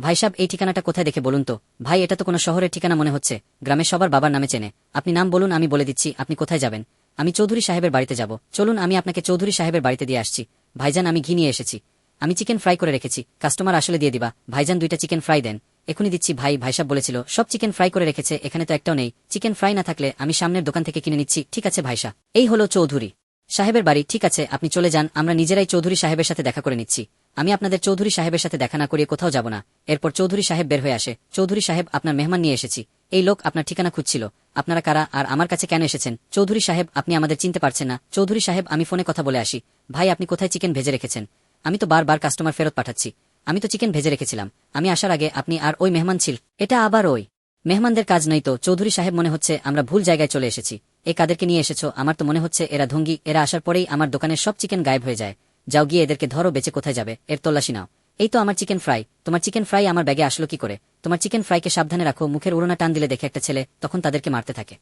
ভাই এই ঠিকানাটা কোথায় দেখে বলুন তো? ভাই, এটা তো কোনো শহরের ঠিকানা মনে হচ্ছে। গ্রামের সবার বাবার নামে চেনে। আপনি নাম বলুন, আমি বলে দিচ্ছি, আপনি কোথায় যাবেন? আমি চৌধুরী সাহেবের বাড়িতে যাব। চলুন, আমি আপনাকে চৌধুরী সাহেবের বাড়িতে দিয়ে আসছি। ভাইজান, আমি ঘি নিয়ে এসেছি। আমি চিকেন ফ্রাই করে রেখেছি। কাস্টমার আসলে দিয়ে দিবা। ভাইজান, দুইটা চিকেন ফ্রাই দেন। এখনই দিচ্ছি, ভাই ভাইসাব বলেছিল, সব চিকেন ফ্রাই করে রেখেছে, এখানে তো একটাও নেই। চিকেন ফ্রাই না থাকলে আমি সামনের দোকান থেকে কিনে নিচ্ছি। ঠিক আছে ভাইসা এই হলো চৌধুরী। সাহেবের বাড়ি, ঠিক আছে, আপনি চলে যান, আমরা নিজেরাই চৌধুরী সাহেবের সাথে দেখা করে নিচ্ছি। আমি আপনাদের চৌধুরী সাহেবের সাথে দেখা না করিয়ে কোথাও যাব না। এরপর চৌধুরী সাহেব বের হয়ে আসে। চৌধুরী সাহেব আপনার মেহমান নিয়ে এসেছি। এই লোক আপনার ঠিকানা খুঁজছিল। আপনারা কারা আর আমার কাছে কেন এসেছেন? চৌধুরী সাহেব, আপনি আমাদের চিনতে পারছেন না। চৌধুরী সাহেব, আমি ফোনে কথা বলে আসি। ভাই, আপনি কোথায় চিকেন ভেজে রেখেছেন? আমি তো বারবার কাস্টমার ফেরত পাঠাচ্ছি। আমি তো চিকেন ভেজে রেখেছিলাম। আমি আসার আগে আপনি আর ওই মেহমান ছিল। এটা আবার ওই। মেহমানদের কাজ নেই তো। চৌধুরী সাহেব মনে হচ্ছে আমরা ভুল জায়গায় চলে এসেছি। এই কাদেরকে নিয়ে এসেছ। আমার তো মনে হচ্ছে এরা ধঙ্গি। এরা আসার পরেই আমার দোকানের সব চিকেন গায়েব হয়ে যায়। যাও গিয়ে এদেরকে ধরো, বেঁচে কোথায় যাবে? এর তল্লাশি নাও। এই তো আমার চিকেন ফ্রাই। তোমার চিকেন ফ্রাই আমার ব্যাগে আসলো কি করে? তোমার চিকেন ফ্রাইকে সাবধানে রাখো, মুখের উড়োনা টান দিলে দেখে একটা ছেলে, তখন তাদেরকে মারতে থাকে।